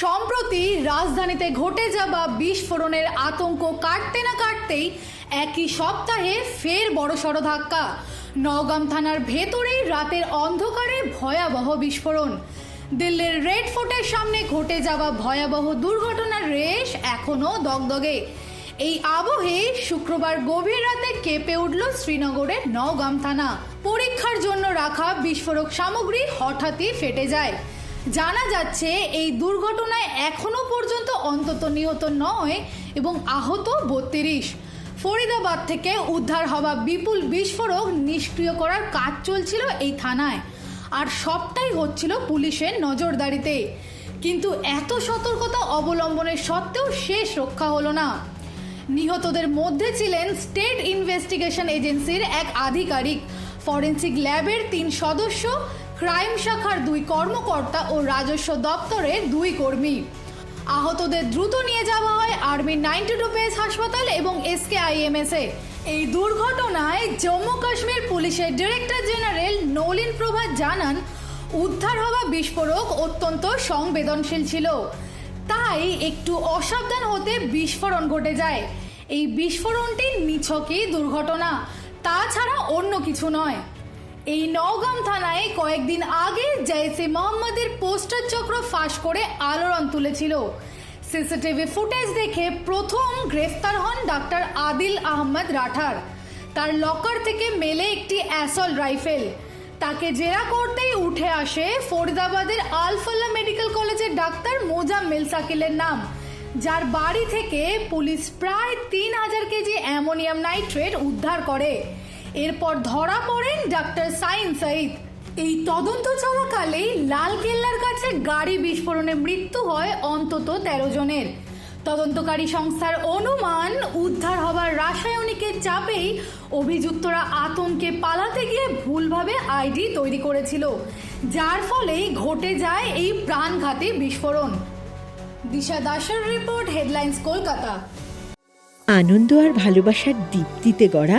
সম্প্রতি রাজধানীতে ঘটে যাওয়া বিস্ফোরণের আতঙ্ক কাটতে না কাটতেই একই সপ্তাহে ফের বড়সড় ধাক্কা। নওগাম থানার ভেতরেই রাতের অন্ধকারে ভয়াবহ বিস্ফোরণ। দিল্লির রেড ফোর্টের সামনে ঘটে যাওয়া ভয়াবহ দুর্ঘটনার রেশ এখনও দগদগে। এই আবহে শুক্রবার গভীর রাতে কেঁপে উঠল শ্রীনগরের নওগাম থানা। পরীক্ষার জন্য রাখা বিস্ফোরক সামগ্রী হঠাৎই ফেটে যায়। জানা যাচ্ছে এই দুর্ঘটনায় এখনও পর্যন্ত অন্তত নিহত নয় এবং আহত বত্রিশ। ফরিদাবাদ থেকে উদ্ধার হওয়া বিপুল বিস্ফোরক নিষ্ক্রিয় করার কাজ চলছিল এই থানায়। আর সবটাই হচ্ছিল পুলিশের নজরদারিতে। কিন্তু এত সতর্কতা অবলম্বনের সত্ত্বেও শেষ রক্ষা হলো না। নিহতদের মধ্যে ছিলেন স্টেট ইনভেস্টিগেশন এজেন্সির এক আধিকারিক। ফরেন্সিক ল্যাবের তিন সদস্য ক্রাইম শাখার দুই কর্মকর্তা ও রাজস্ব দপ্তরের দুই কর্মী। আহতদের দ্রুত নিয়ে যাওয়া হয় আর্মি নাইনটি টু বেস হাসপাতাল এবং এসকে আইএমএস এই দুর্ঘটনায় জম্মু কাশ্মীর পুলিশের ডিরেক্টর জেনারেল নলিন প্রভাত জানান, উদ্ধার হওয়া বিস্ফোরক অত্যন্ত সংবেদনশীল ছিল। তাই একটু অসাবধান হতে বিস্ফোরণ ঘটে যায়। এই বিস্ফোরণটি নিছকই দুর্ঘটনা, তাছাড়া অন্য কিছু নয়। এই নওগাম থানায় কয়েকদিন আগে জৈসে মোহাম্মদের পোস্টার চক্র ফাঁস করে আলোড়ন তুলেছিল। সিসিটিভি ফুটেজ দেখে প্রথম গ্রেফতার হন ডাক্তার আদিল আহমদ রাঠার। তার লকার থেকে মেলে একটি অ্যাসল রাইফেল। তাকে জেরা করতেই উঠে আসে ফরিদাবাদের আলফাল্লা মেডিকেল কলেজের ডাক্তার মোজাম্মেল সাকিলের নাম, যার বাড়ি থেকে পুলিশ প্রায় তিন হাজার কেজি অ্যামোনিয়াম নাইট্রেট উদ্ধার করে। এরপর ধরা পড়েন ডাক্তার সাইন সাইদ এই তদন্ত চলাকালেই লাল কেল্লার কাছে গাড়ি বিস্ফোরণে মৃত্যু হয় অন্তত তেরো জনের। তদন্তকারী সংস্থার অনুমান, উদ্ধার হবার রাসায়নিকের চাপেই অভিযুক্তরা আতঙ্কে পালাতে গিয়ে ভুলভাবে আইডি তৈরি করেছিল, যার ফলেই ঘটে যায় এই প্রাণঘাতী বিস্ফোরণ। দিশা দাসের রিপোর্ট, হেডলাইন্স, কলকাতা। আনন্দ আর ভালোবাসার দীপ্তিতে গড়া